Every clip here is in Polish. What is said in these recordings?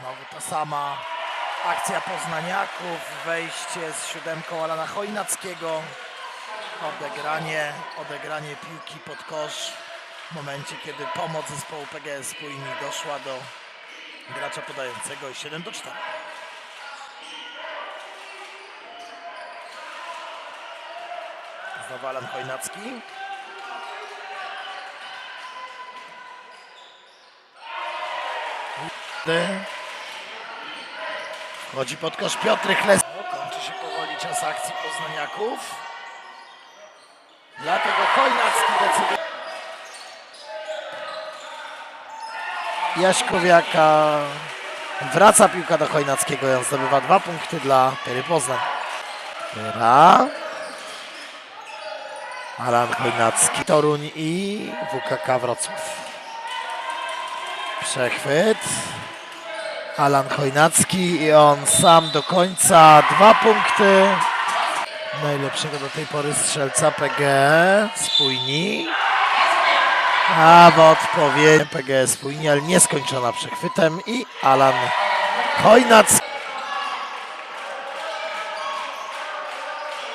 Znowu ta sama akcja poznaniaków, wejście z siódemką Alana Chojnackiego, odegranie, odegranie piłki pod kosz w momencie, kiedy pomoc zespołu PGS Spójni doszła do gracza podającego i 7 do 4. Znowu Alan Chojnacki. Wchodzi pod kosz Piotr Chles. Kończy się powoli czas akcji poznaniaków. Dlatego Chojnacki decyduje. Jaśkowiaka. Wraca piłka do Chojnackiego i on zdobywa dwa punkty dla Pery Poznań. Pyra. Alan Chojnacki, Toruń i WKK Wrocław. Przechwyt. Alan Chojnacki i on sam do końca. Dwa punkty. Najlepszego do tej pory strzelca PG Spójni. A w odpowiedzi PG Spójni, ale nieskończona przechwytem i Alan Chojnacki.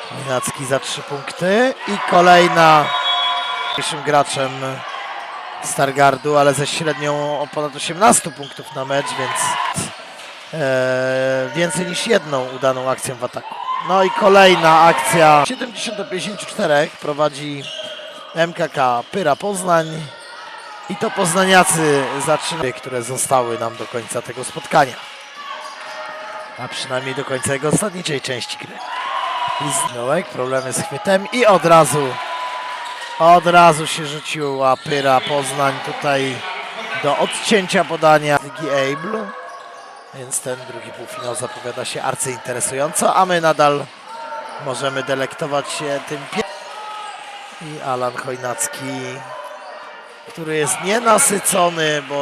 Chojnacki za trzy punkty i kolejna pierwszym graczem Stargardu, ale ze średnią o ponad 18 punktów na mecz, więc e, więcej niż jedną udaną akcją w ataku. No i kolejna akcja. 70 do 54 prowadzi MKK Pyra Poznań i to poznaniacy zaczynają, które zostały nam do końca tego spotkania. A przynajmniej do końca jego ostatniczej części gry. Liznołek, problemy z chwytem i od razu od razu się rzuciła Pyra Poznań tutaj do odcięcia podania Ligi Able. Więc ten drugi półfinał zapowiada się arcyinteresująco, a my nadal możemy delektować się tym. I Alan Chojnacki, który jest nienasycony, bo